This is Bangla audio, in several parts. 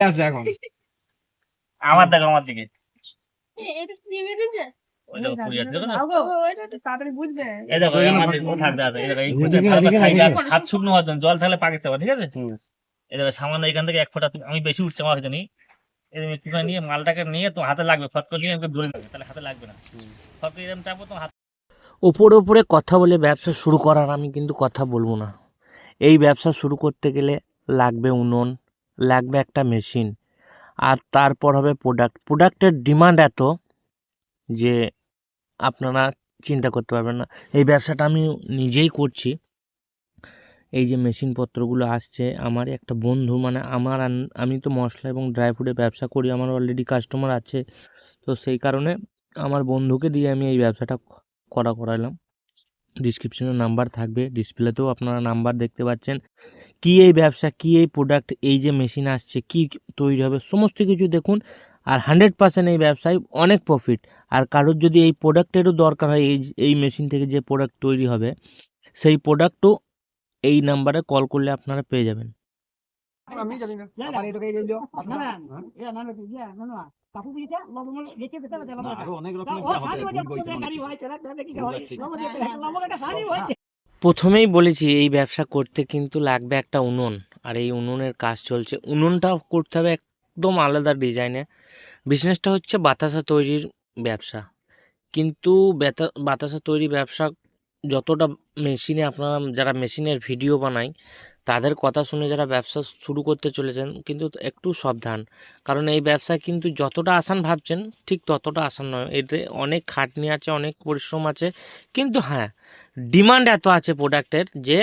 আছে এখন। আমার দেখো আমার দিকে। জল থাকলে পাকিতে পারে ঠিক আছে? এই দেখো সামান্য এখান থেকে এক ফোঁটা আমি বেশি উঠছে আমার জানি এরকম একটুখানি নিয়ে মালটাকে নিয়ে তোমার হাতে লাগবে ফট করে নিয়ে আমাকে ধরে লাগবে তাহলে হাতে লাগবে না। ফট করে এরকম চাপো তোমার হাতে ওপরে ওপরে কথা বলে ব্যবসা শুরু করার আমি কিন্তু কথা বলব না। এই ব্যবসা শুরু করতে গেলে লাগবে উনুন লাগবে একটা মেশিন আর তারপর হবে প্রোডাক্ট প্রোডাক্টের ডিমান্ড এত যে আপনারা চিন্তা করতে পারবেন না। এই ব্যবসাটা আমি নিজেই করছি। এই যে মেশিনপত্রগুলো আসছে আমার একটা বন্ধু মানে আমার আমি তো মশলা এবং ড্রাই ফ্রুটের ব্যবসা করি, আমার অলরেডি কাস্টমার আছে। তো সেই কারণে আমার বন্ধুকে দিয়ে আমি এই ব্যবসাটা করা করালাম। ডিসক্রিপশনে নাম্বার থাকবে। ডিসপ্লেতেও আপনারা নাম্বার দেখতে পাচ্ছেন। কি এই ব্যবসা, কি এই প্রোডাক্ট এই যে মেশিন আসছে, কি তৈরি হবে, সমস্ত কিছু দেখুন। আর হান্ড্রেড পার্সেন্ট এই ব্যবসায় অনেক প্রফিট আর কারোর যদি এই প্রোডাক্টেরও দরকার হয়, এই এই মেশিন থেকে যে প্রোডাক্ট তৈরি হবে, সেই প্রোডাক্টও এই নাম্বারে কল করলে আপনারা পেয়ে যাবেন। আমি জানি না আবার এটাকে এই দিও আরও অনেক রকমের প্রথমেই বলেছি এই ব্যবসা করতে কিন্তু লাগবে একটা উনুন আর এই উনুনের কাজ চলছে উনুনটা করতে হবে একদম আলাদা ডিজাইনে বিজনেসটা হচ্ছে বাতাসা তৈরির ব্যবসা কিন্তু বাতাসা তৈরি ব্যবসা যতটা মেশিনে আপনারা যারা মেশিনের ভিডিও বানায় তাদের কথা শুনে যারা ব্যবসা শুরু করতে চলেছেন কিন্তু একটু সাবধান। কারণ এই ব্যবসা কিন্তু যতটা আসান ভাবছেন, ঠিক ততটা আসান নয়। এতে অনেক খাটনি আছে, অনেক পরিশ্রম আছে। কিন্তু হ্যাঁ ডিমান্ড এত আছে প্রোডাক্টের যে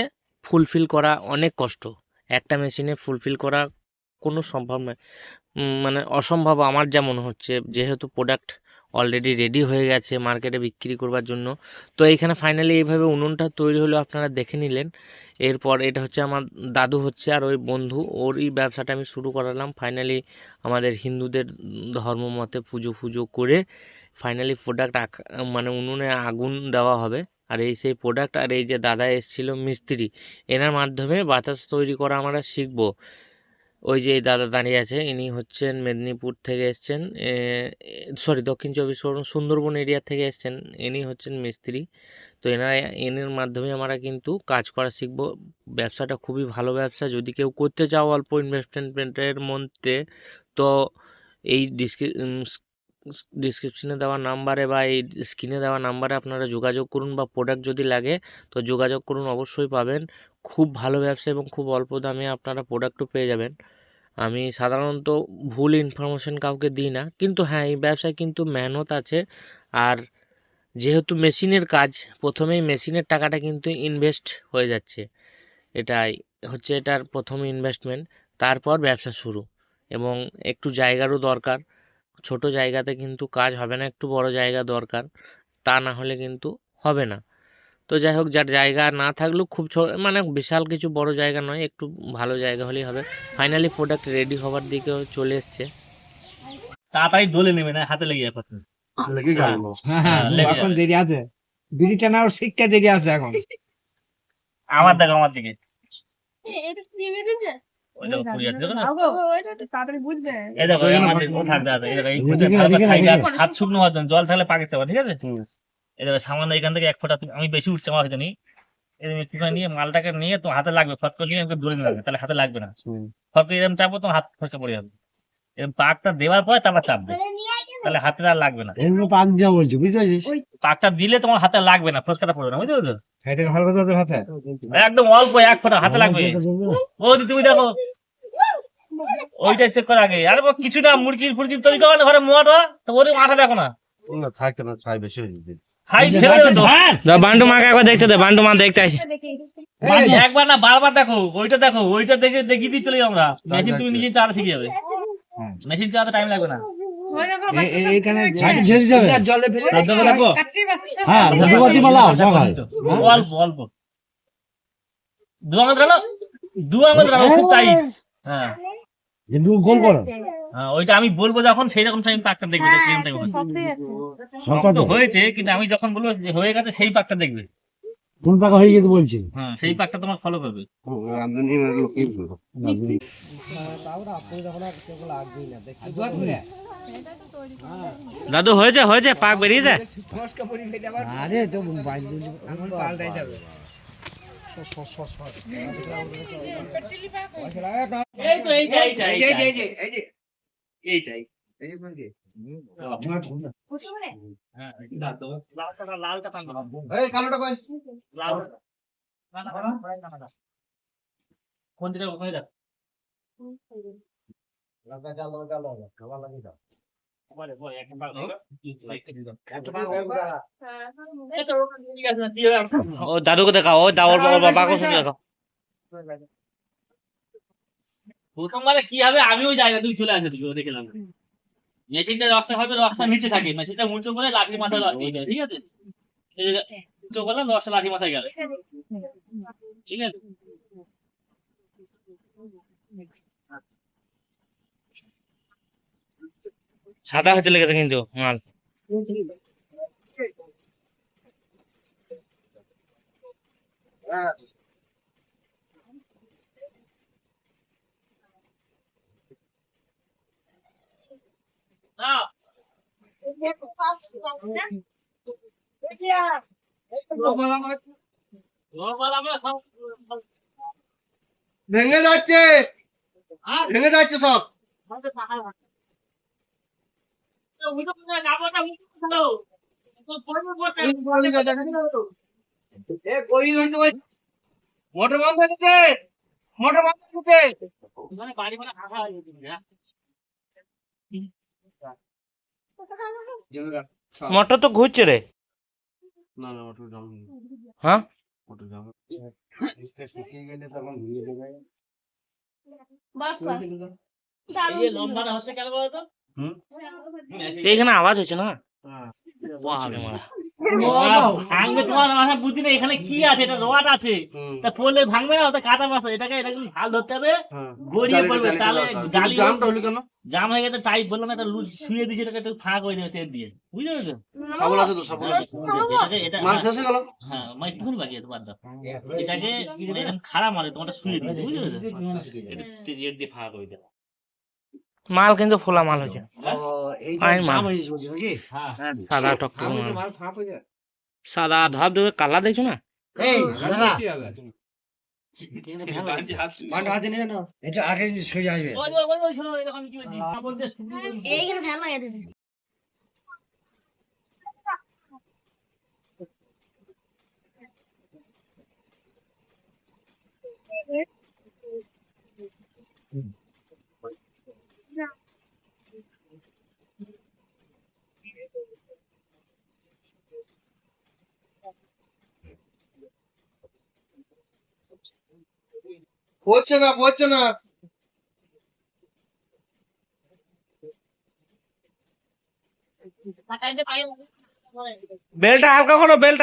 ফুলফিল করা অনেক কষ্ট। একটা মেশিনে ফুলফিল করা কোনো সম্ভব নয়। মানে অসম্ভব আমার যেমন হচ্ছে। যেহেতু প্রোডাক্ট অলরেডি রেডি হয়ে গেছে মার্কেটে বিক্রি করবার জন্য। তো এইখানে ফাইনালি এইভাবে উনুনটা তৈরি হলো, আপনারা দেখে নিলেন। এরপর এটা হচ্ছে আমার দাদু হচ্ছে আর ওই বন্ধু, ওরই ব্যবসাটা আমি শুরু করালাম। ফাইনালি আমাদের হিন্দুদের ধর্ম মতে পুজো ফুজো করে ফাইনালি প্রোডাক্ট মানে উনুনে আগুন দেওয়া হবে। আর এই সেই প্রোডাক্ট আর এই যে দাদা এসেছিল মিস্ত্রি, এনার মাধ্যমে বাতাস তৈরি করা আমরা শিখব। ওই যে এই দাদা দাঁড়িয়ে আছে, ইনি হচ্ছেন মেদিনীপুর থেকে এসছেন সরি দক্ষিণ চব্বিশ পরগনা, সুন্দরবন এরিয়া থেকে এসছেন, ইনি হচ্ছেন মিস্ত্রি। তো এনারা, এনের মাধ্যমে আমরা কিন্তু কাজ করা শিখব। ব্যবসাটা খুবই ভালো ব্যবসা, যদি কেউ করতে চাও অল্প ইনভেস্টমেন্টের মধ্যে, তো এই ডিসক্রি ডিসক্রিপশনে দেওয়া নাম্বারে বা এই স্ক্রিনে দেওয়া নাম্বারে আপনারা যোগাযোগ করুন বা প্রোডাক্ট যদি লাগে, তো যোগাযোগ করুন অবশ্যই পাবেন। খুব ভালো ব্যবসা এবং খুব অল্প দামে আপনারা প্রোডাক্টও পেয়ে যাবেন। আমি সাধারণত ভুল ইনফরমেশন কাউকে দিই না, কিন্তু হ্যাঁ এই ব্যবসায় কিন্তু মেহনত আছে। আর যেহেতু মেশিনের কাজ, প্রথমেই মেশিনের টাকাটা কিন্তু ইনভেস্ট হয়ে যাচ্ছে। এটাই হচ্ছে এটার প্রথম ইনভেস্টমেন্ট তারপর ব্যবসা শুরু এবং একটু জায়গারও দরকার। ছোট জায়গাতে কিন্তু কাজ হবে না একটু বড় জায়গা দরকার তা না হলে কিন্তু হবে না। তো যাই হোক যার জায়গা না থাকলেও খুব মানে বিশাল কিছু বড় জায়গা নয় একটু ভালো জায়গা হলেই হবে। ফাইনালি প্রোডাক্ট রেডি হওয়ার দিকেও চলে এসছে। তাড়াতাড়ি দোলে নেবে না হাতে লেগে যাবে লেগে গেল হ্যাঁ হ্যাঁ লেগে এখন দেরি আছে। বিড়ি টানার শিক্ষা দেরি আছে এখন। আমার দেখো আমার দিকে। জল থাকলে পাকিতে পারে ঠিক আছে? এই দেখো সামান্য এখান থেকে এক ফোঁটা তুমি- আমি বেশি উঠছে আমার জানি একটুখানি নিয়ে মালটাকে নিয়ে তোমার হাতে লাগবে ফট করে নিয়ে ধরে লাগবে তাহলে হাতে লাগবে না। ফট করে এরকম চাপো তোমার হাত ফসকে পড়ে যাবে। এরকম পাকটা দেওয়ার পরে তারপর চাপবে তাহলে হাতে আর লাগবে না। পাক দিয়া বলছি বুঝতে পারছিস? পাকটা দিলে তোমার হাতে লাগবে না ফসকাটা পড়বে না বুঝতে পারছ? হাতে। একদম অল্প এক ফোঁটা হাতে লাগবে। ও তুমি দেখো। ওইটা চেক কর আগে। আরে কিছু না মুরগি ফুরগি তৈরি করো না ঘরে মোয়াটা তো ওর মাথা দেখো না। না থাকতে না ছাই বেশি হয়ে। বান্টু মাকে একবার দেখতে দে বান্টু মা দেখতে আসে। একবার না বারবার দেখো ওইটা দেখো ওইটা দেখে দেখিয়ে দিয়ে চলে যাও আমরা। মেশিন তুমি নিজে চালা শিখে যাবে। মেশিন চালাতে টাইম লাগবে না। এ- এ- এইখানে ছাইটা ছেড়ে দিতে হবে? জলে ফেলে তার দেখো দেখো হ্যাঁ ধূপবাতি অল্প অল্প। দু আঙুল গেল? দু আঙুল গেল খুব টাইট হ্যাঁ। কিন্তু গোল করো। হ্যাঁ ওইটা আমি বলব যখন সেই রকম পাকটা দেখবে যে কীরকম time হচ্ছে। সব শক্ত হয়েছে কিন্তু আমি যখন বলব হয়ে গেছে সেই পাকটা দেখবে। কোন পাকা হয়ে গেছে বলছে হ্যাঁ সেই পাকটা তোমার ফলো করবে দাদু হয়েছে হয়েছে পাক খেতে আবার আরে তো পাল্টাই যাবে এই তো এইটা এইটা যে যে দাদুকে দেখাও ও দাওর বাবা পাকো শুনে দেখাও। প্রথমবারে কি হবে আমিও যাই না তুই চলে আসে তুই দেখলাম মেশিনটা রক্ত হবে, রক্তটা নিচে থাকে। মেশিনটা উঁচু করে লাঠি মাথায় লাঠি ঠিক আছে? উঁচু করলে রক্তটা লাঠি মাথায় গেল। ঠিক আছে? সাদা হতে লেগেছে কিন্তু মাল। না নরমাল আমরা সব ভেঙে যাচ্ছে। ভেঙে যাচ্ছে সব। মোটর বন্ধ হয়ে গেছে। মোটর বন্ধ হয়ে গেছে। বাড়ি মানে মোটর তো ঘুরছে রে। না না হ্যাঁ? শুকিয়ে গেলে তখন ঘুরিয়ে দেবে। বাচ্চা এই যে লম্বাটা হচ্ছে কেন বলতো? হুম? এইখানে আওয়াজ হচ্ছে না? হ্যাঁ। ভাঙবে তোমার মাথায় বুদ্ধি নেই এখানে কি আছে? এটা রড আছে। তা পড়লে ভাঙবে না ওটা কাঁচা মাছ এটাকে এটাকে ভালো ধরতে হবে হ্যাঁ। গড়িয়ে পড়বে তাহলে জালি জামটা হলো কেন? জাম হয়ে গেছে টাইপ বললাম একটা লুজ শুয়ে দিয়েছে এটাকে একটু ফাঁক তেল দিয়ে। বুঝতে পেরেছ? সাবল আছে তো সাবল আছে। এটা মাছ শেষ হয়ে গেল? হ্যাঁ মানে একটুখানি বাকি আছে বাদ দাও। এটাকে কি করে এরকম খারাপ তোমারটা শুয়ে দিয়েছে বুঝতে পেরেছ? এটা দিয়ে ফাঁক করে দেবে। মাল কিন্তু ফোলা মাল হচ্ছে হয়ে। হ্যাঁ সাদা যায় সাদা ধপ কালার দেখছ না দাদা কি হবে মালটা হাতে নিয়ে না এটা আগে সোজা আসবে ওই ওই ওই ওই শোনো এরকম কি বলছি বলতে শুরু করছি। এইখানে ফ্যান লাগিয়ে দিবি হচ্ছে না হচ্ছে না। বেলটা হালকা করো বেলটা।